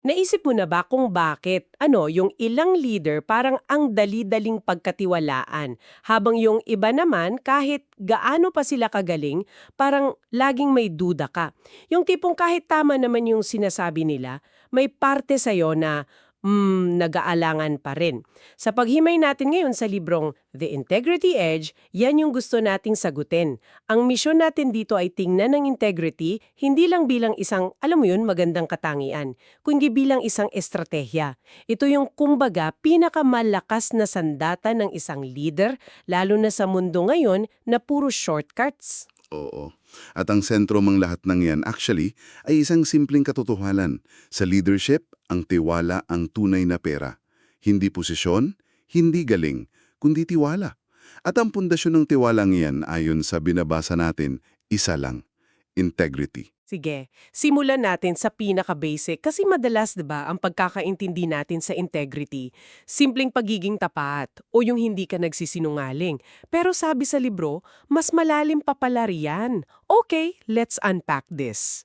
Naisip mo na ba kung bakit, ano, yung ilang leader parang ang dali-daling pagkatiwalaan, habang yung iba naman, kahit gaano pa sila kagaling, parang laging may duda ka. Yung tipong kahit tama naman yung sinasabi nila, may parte sa'yo na, hmm, nag-aalangan pa rin. Sa paghimay natin ngayon sa librong The Integrity Edge, yan yung gusto nating sagutin. Ang misyon natin dito ay tingnan ng integrity hindi lang bilang isang, alam mo yun, magandang katangian, kundi bilang isang estratehiya. Ito yung kumbaga pinakamalakas na sandata ng isang leader, lalo na sa mundo ngayon na puro shortcuts. Oo. At ang sentro mang lahat ng yan actually ay isang simpleng katotohanan. Sa leadership, ang tiwala ang tunay na pera. Hindi posisyon, hindi galing, kundi tiwala. At ang pundasyon ng tiwalang yan ayon sa binabasa natin, isa lang, integrity. Sige, simulan natin sa pinaka-basic kasi madalas 'di ba ang pagkakaintindi natin sa integrity, simpleng pagiging tapat o yung hindi ka nagsisinungaling. Pero sabi sa libro, mas malalim pa pala riyan. Okay, let's unpack this.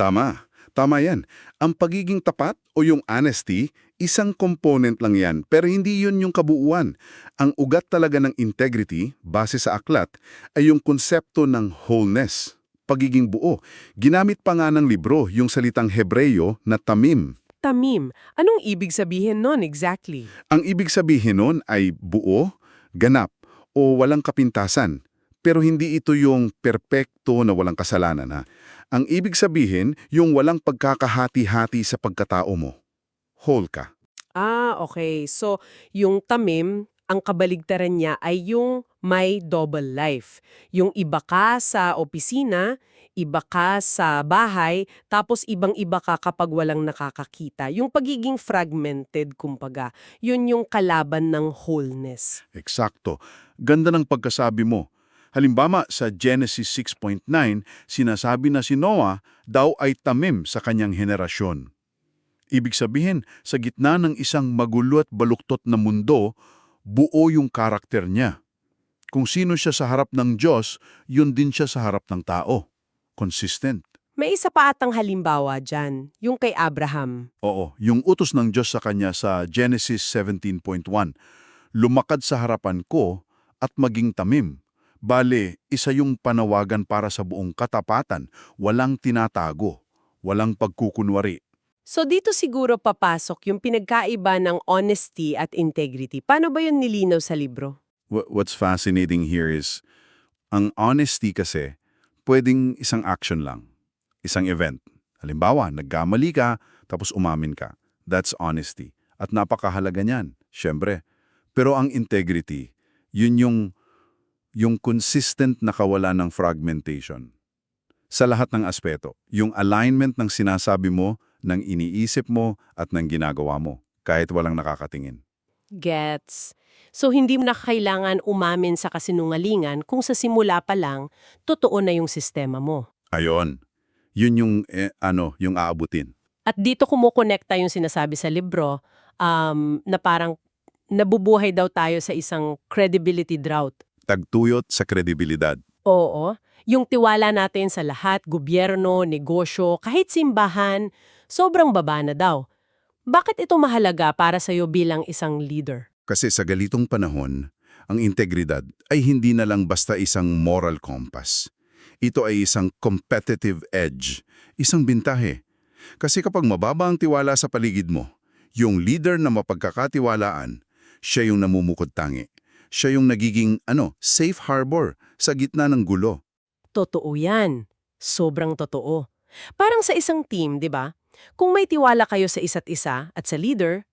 Tama. Tama yan. Ang pagiging tapat o yung honesty, isang component lang yan, pero hindi yun yung kabuuan. Ang ugat talaga ng integrity, base sa aklat, ay yung konsepto ng wholeness, pagiging buo. Ginamit pa nga ng libro yung salitang Hebreyo na tamim. Tamim, anong ibig sabihin nun exactly? Ang ibig sabihin nun ay buo, ganap, o walang kapintasan. Pero hindi ito yung perpekto na walang kasalanan ha. Ang ibig sabihin, yung walang pagkakahati-hati sa pagkatao mo. Whole ka. Ah, okay. So, yung tamim, ang kabaligtaran niya ay yung may double life. Yung iba ka sa opisina, iba ka sa bahay, tapos ibang-iba ka kapag walang nakakakita. Yung pagiging fragmented, kumbaga, yun yung kalaban ng wholeness. Eksakto. Ganda ng pagkasabi mo. Halimbawa, sa Genesis 6.9, sinasabi na si Noah daw ay tamim sa kanyang henerasyon. Ibig sabihin, sa gitna ng isang magulo at baluktot na mundo, buo yung karakter niya. Kung sino siya sa harap ng Diyos, yun din siya sa harap ng tao. Consistent. May isa pa atang halimbawa dyan, yung kay Abraham. Oo, yung utos ng Diyos sa kanya sa Genesis 17.1, lumakad sa harapan ko at maging tamim. Bale, isa yung panawagan para sa buong katapatan, walang tinatago, walang pagkukunwari. So dito siguro papasok yung pinagkaiba ng honesty at integrity. Paano ba yun nilinaw sa libro? Wha- What's fascinating here is, ang honesty kasi, pwedeng isang action lang, isang event. Halimbawa, nagkamali ka, tapos umamin ka. That's honesty. At napakahalaga niyan, syempre. Pero ang integrity, yun yung, yung consistent na kawalan ng fragmentation. Sa lahat ng aspeto, yung alignment ng sinasabi mo, ng iniisip mo, at ng ginagawa mo, kahit walang nakakatingin. Gets. So hindi mo na kailangan umamin sa kasinungalingan kung sa simula pa lang, totoo na yung sistema mo. Ayon. Yun yung, eh, ano, yung aabutin. At dito kumukonekta yung sinasabi sa libro um, na parang nabubuhay daw tayo sa isang credibility drought. Tagtuyot sa kredibilidad. Oo, yung tiwala natin sa lahat, gobyerno, negosyo, kahit simbahan, sobrang baba na daw. Bakit ito mahalaga para sa'yo bilang isang leader? Kasi sa galitong panahon, ang integridad ay hindi na lang basta isang moral compass. Ito ay isang competitive edge, isang bintahe. Kasi kapag mababa ang tiwala sa paligid mo, yung leader na mapagkakatiwalaan, siya yung namumukod tangi. Siya yung nagiging, ano, safe harbor sa gitna ng gulo. Totoo yan. Sobrang totoo. Parang sa isang team, di ba? Kung may tiwala kayo sa isa't isa at sa leader,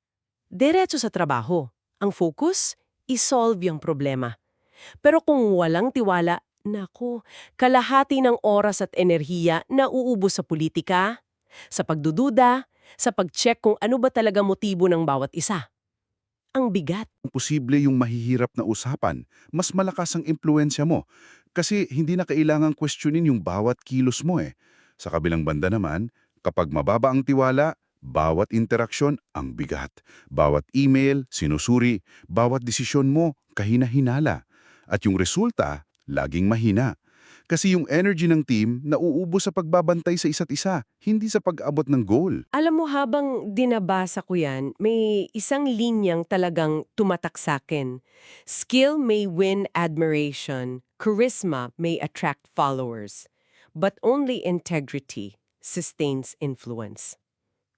diretso sa trabaho. Ang focus, isolve yung problema. Pero kung walang tiwala, naku, kalahati ng oras at enerhiya na uubos sa politika, sa pagdududa, sa pag-check kung ano ba talaga motibo ng bawat isa. Ang bigat. posible yung mahihirap na usapan, mas malakas ang impluensya mo. Kasi hindi na kailangang questionin yung bawat kilos mo eh. Sa kabilang banda naman, kapag mababa ang tiwala, bawat interaksyon ang bigat. Bawat email, sinusuri, bawat desisyon mo, kahina-hinala. At yung resulta, laging mahina. Kasi yung energy ng team nauubos sa pagbabantay sa isa't isa, hindi sa pag-abot ng goal. Alam mo, habang dinabasa ko yan, may isang linyang talagang tumatak sa akin. Skill may win admiration, charisma may attract followers, but only integrity sustains influence.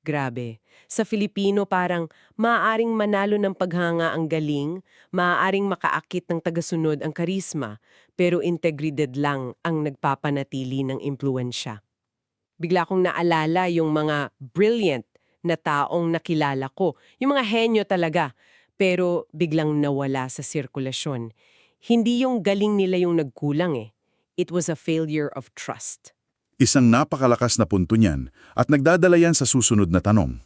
Grabe. Sa Filipino parang maaaring manalo ng paghanga ang galing, maaaring makaakit ng tagasunod ang karisma, pero integridad lang ang nagpapanatili ng impluensya. Bigla kong naalala yung mga brilliant na taong nakilala ko, yung mga henyo talaga, pero biglang nawala sa sirkulasyon. Hindi yung galing nila yung nagkulang eh. It was a failure of trust. Isang napakalakas na punto niyan at nagdadala yan sa susunod na tanong.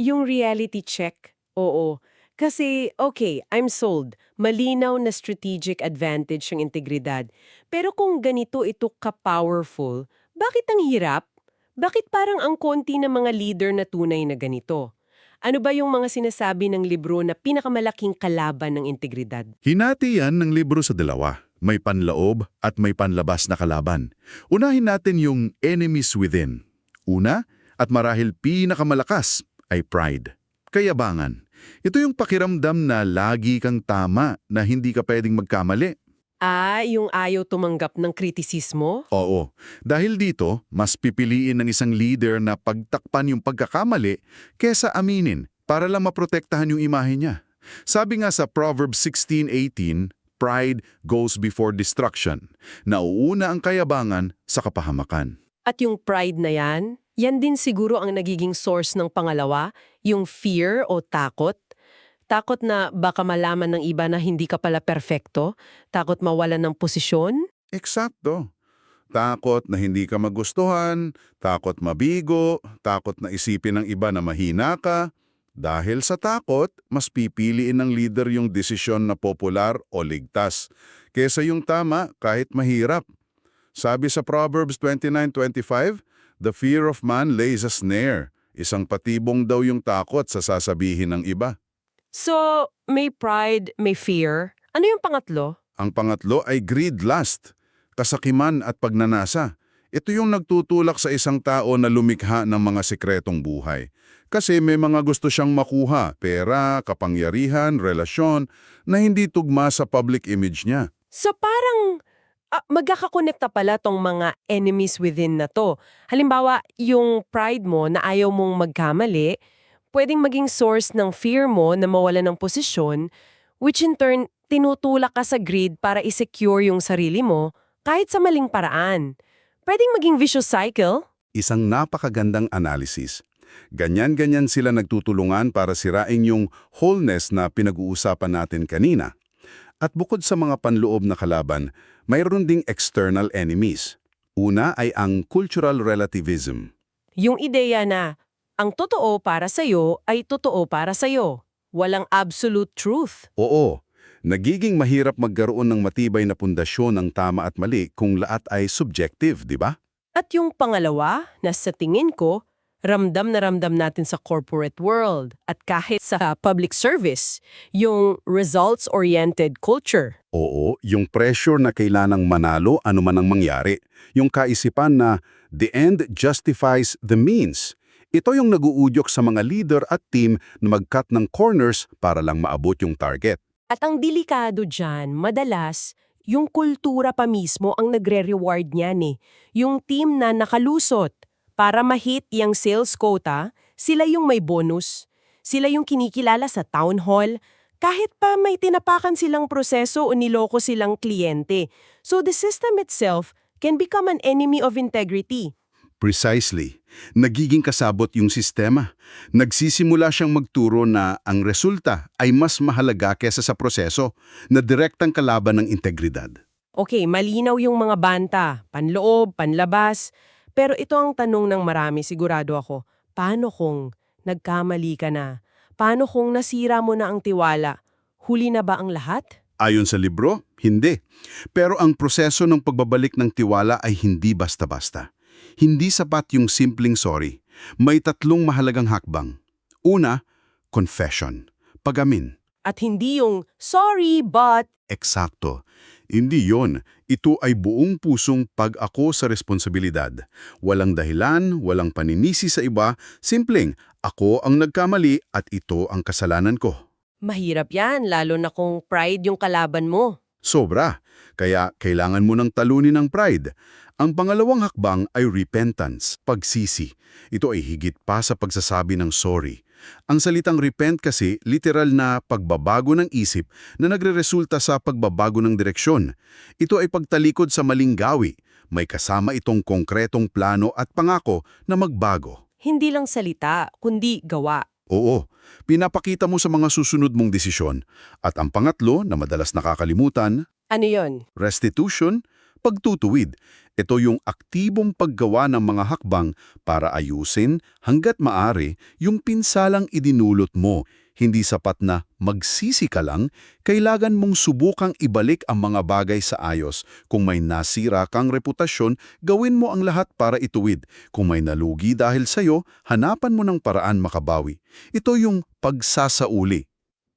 Yung reality check, oo. Kasi, okay, I'm sold. Malinaw na strategic advantage ang integridad. Pero kung ganito ito ka-powerful, bakit ang hirap? Bakit parang ang konti ng mga leader na tunay na ganito? Ano ba yung mga sinasabi ng libro na pinakamalaking kalaban ng integridad? Hinati yan ng libro sa dalawa. May panloob at may panlabas na kalaban. Unahin natin yung enemies within. Una, at marahil pinakamalakas, ay pride. Kayabangan. Ito yung pakiramdam na lagi kang tama, na hindi ka pwedeng magkamali. Ah, yung ayaw tumanggap ng kritisismo? Oo. Dahil dito, mas pipiliin ng isang leader na pagtakpan yung pagkakamali kesa aminin para lang maprotektahan yung imahe niya. Sabi nga sa Proverbs 16:18, pride goes before destruction. Nauuna ang kayabangan sa kapahamakan. At yung pride na yan, yan din siguro ang nagiging source ng pangalawa, yung fear o takot. Takot na baka malaman ng iba na hindi ka pala perfecto, takot mawalan ng posisyon. Eksakto. Takot na hindi ka magustuhan, takot mabigo, takot na isipin ng iba na mahina ka. Dahil sa takot, mas pipiliin ng leader yung desisyon na popular o ligtas, kesa yung tama kahit mahirap. Sabi sa Proverbs 29.25, The fear of man lays a snare. Isang patibong daw yung takot sa sasabihin ng iba. So, may pride, may fear. Ano yung pangatlo? Ang pangatlo ay greed lust, kasakiman at pagnanasa. Ito yung nagtutulak sa isang tao na lumikha ng mga sikretong buhay. Kasi may mga gusto siyang makuha, pera, kapangyarihan, relasyon, na hindi tugma sa public image niya. So parang ah, magkakakonekta pala tong mga enemies within na to. Halimbawa, yung pride mo na ayaw mong magkamali, pwedeng maging source ng fear mo na mawala ng posisyon, which in turn, tinutulak ka sa greed para isecure yung sarili mo kahit sa maling paraan. Pwedeng maging vicious cycle. Isang napakagandang analysis. Ganyan-ganyan sila nagtutulungan para sirain yung wholeness na pinag-uusapan natin kanina. At bukod sa mga panloob na kalaban, mayroon ding external enemies. Una ay ang cultural relativism. Yung ideya na ang totoo para sa'yo ay totoo para sa'yo. Walang absolute truth. Oo, nagiging mahirap magkaroon ng matibay na pundasyon ng tama at mali kung lahat ay subjective, di ba? At yung pangalawa, na sa tingin ko, ramdam na ramdam natin sa corporate world at kahit sa public service, yung results-oriented culture. Oo, yung pressure na kailanang manalo anuman ang mangyari. Yung kaisipan na the end justifies the means. Ito yung naguudyok sa mga leader at team na mag-cut ng corners para lang maabot yung target. At ang delikado dyan, madalas, yung kultura pa mismo ang nagre-reward niyan eh. Yung team na nakalusot. Para ma-hit yung sales quota, sila yung may bonus. Sila yung kinikilala sa town hall. Kahit pa may tinapakan silang proseso o niloko silang kliyente. So the system itself can become an enemy of integrity. Precisely. Nagiging kasabot yung sistema. Nagsisimula siyang magturo na ang resulta ay mas mahalaga kesa sa proseso na direktang kalaban ng integridad. Okay, malinaw yung mga banta, panloob, panlabas. Pero ito ang tanong ng marami, sigurado ako. Paano kung nagkamali ka na? Paano kung nasira mo na ang tiwala? Huli na ba ang lahat? Ayon sa libro, hindi. Pero ang proseso ng pagbabalik ng tiwala ay hindi basta-basta. Hindi sapat yung simpleng sorry. May tatlong mahalagang hakbang. Una, confession. Pagamin. At hindi yung, sorry, but... Eksakto. Hindi yon. Ito ay buong pusong pag-ako sa responsibilidad. Walang dahilan, walang paninisi sa iba, simpleng, ako ang nagkamali at ito ang kasalanan ko. Mahirap yan, lalo na kung pride yung kalaban mo. Sobra. Kaya kailangan mo ng talunin ng pride. Ang pangalawang hakbang ay repentance, pagsisi. Ito ay higit pa sa pagsasabi ng sorry. Ang salitang repent kasi literal na pagbabago ng isip na nagreresulta sa pagbabago ng direksyon. Ito ay pagtalikod sa maling gawi. May kasama itong konkretong plano at pangako na magbago. Hindi lang salita, kundi gawa. Oo, pinapakita mo sa mga susunod mong desisyon. At ang pangatlo na madalas nakakalimutan, Ano yon? restitution, pagtutuwid. Ito yung aktibong paggawa ng mga hakbang para ayusin hanggat maari yung pinsalang idinulot mo. Hindi sapat na magsisi ka lang, kailangan mong subukang ibalik ang mga bagay sa ayos. Kung may nasira kang reputasyon, gawin mo ang lahat para ituwid. Kung may nalugi dahil sa'yo, hanapan mo ng paraan makabawi. Ito yung pagsasauli.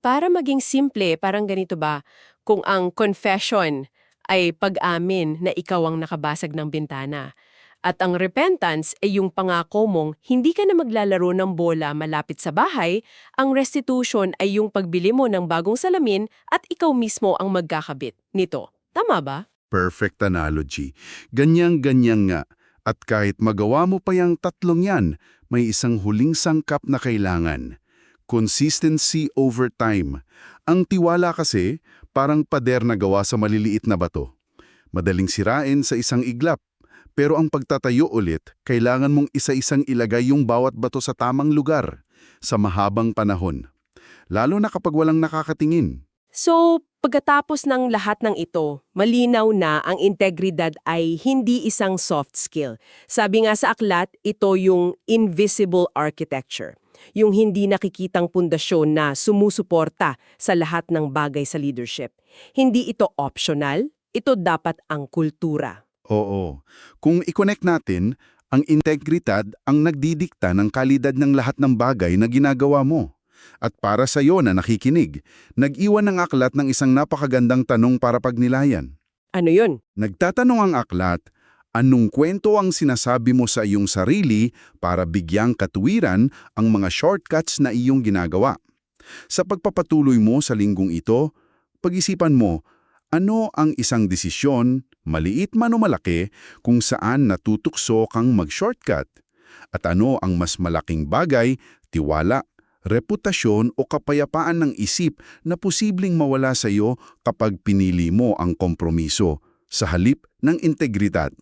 Para maging simple, parang ganito ba, kung ang confession ay pag-amin na ikaw ang nakabasag ng bintana. At ang repentance ay yung pangako mong hindi ka na maglalaro ng bola malapit sa bahay, ang restitution ay yung pagbili mo ng bagong salamin at ikaw mismo ang magkakabit nito. Tama ba? Perfect analogy. Ganyang-ganyan nga. At kahit magawa mo pa yung tatlong yan, may isang huling sangkap na kailangan. Consistency over time. Ang tiwala kasi, parang pader na gawa sa maliliit na bato. Madaling sirain sa isang iglap. Pero ang pagtatayo ulit, kailangan mong isa-isang ilagay yung bawat bato sa tamang lugar, sa mahabang panahon. Lalo na kapag walang nakakatingin. So, pagkatapos ng lahat ng ito, malinaw na ang integridad ay hindi isang soft skill. Sabi nga sa aklat, ito yung invisible architecture. Yung hindi nakikitang pundasyon na sumusuporta sa lahat ng bagay sa leadership. Hindi ito optional, ito dapat ang kultura. Oo. Kung i-connect natin, ang integridad ang nagdidikta ng kalidad ng lahat ng bagay na ginagawa mo. At para sa iyo na nakikinig, nag-iwan ng aklat ng isang napakagandang tanong para pagnilayan. Ano yun? Nagtatanong ang aklat, anong kwento ang sinasabi mo sa iyong sarili para bigyang katuwiran ang mga shortcuts na iyong ginagawa? Sa pagpapatuloy mo sa linggong ito, pag-isipan mo, ano ang isang desisyon, maliit man o malaki, kung saan natutukso kang mag-shortcut? At ano ang mas malaking bagay, tiwala, reputasyon o kapayapaan ng isip na posibleng mawala sa iyo kapag pinili mo ang kompromiso sa halip ng integridad?